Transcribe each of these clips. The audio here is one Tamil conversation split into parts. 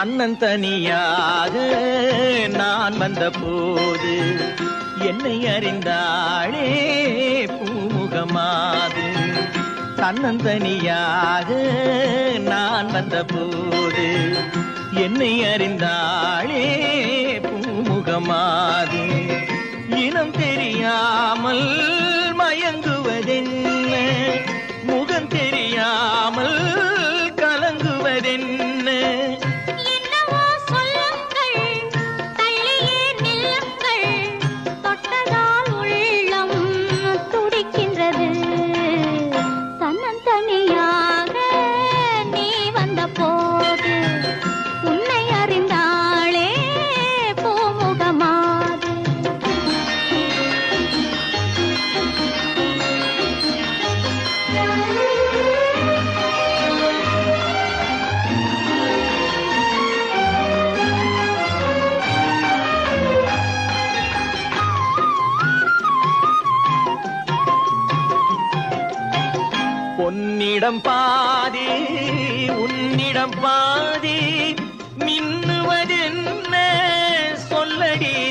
தன்னந்தனியாக நான் வந்த போது என்னை அறிந்தாளே பூமுகமாது. தன்னந்தனியாக நான் வந்த போது என்னை அறிந்தாளே பூமுகமாது. இனம் தெரியாமல் மயங்குவதென்ன என்னிடம் பாதி உன்னிடம் பாதி. மின்னுவதென்ன? சொல்லடி.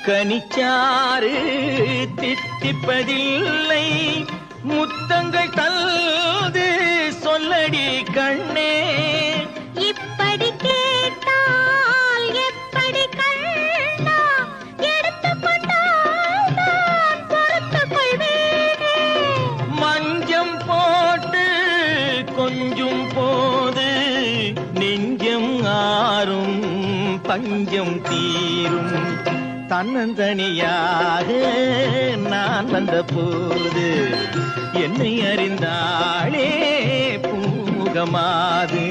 முக்கனிச்சாறு தித்திப்பதில்லை. முத்தங்கள் தல்து சொல்லடி கண்ணே. இப்படி கேட்டால் எப்படி கண்ணா? எடுத்துக்கொண்டால் மஞ்சம் போட்டு கொஞ்சம் போது நெஞ்சம் ஆறும் பஞ்சம் தீரும். தன்னந்தனியாக நான் வந்த போது என்னை அறிந்தாளே பூமுகமாது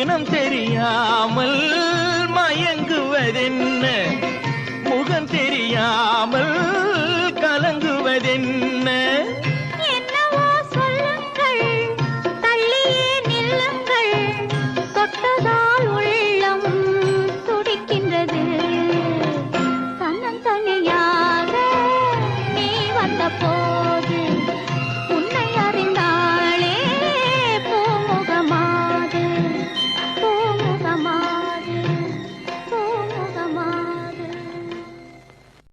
இனம் தெரியாமல் மயங்குவதென்ன? முகம் தெரியாமல் கலங்குவதென்ன?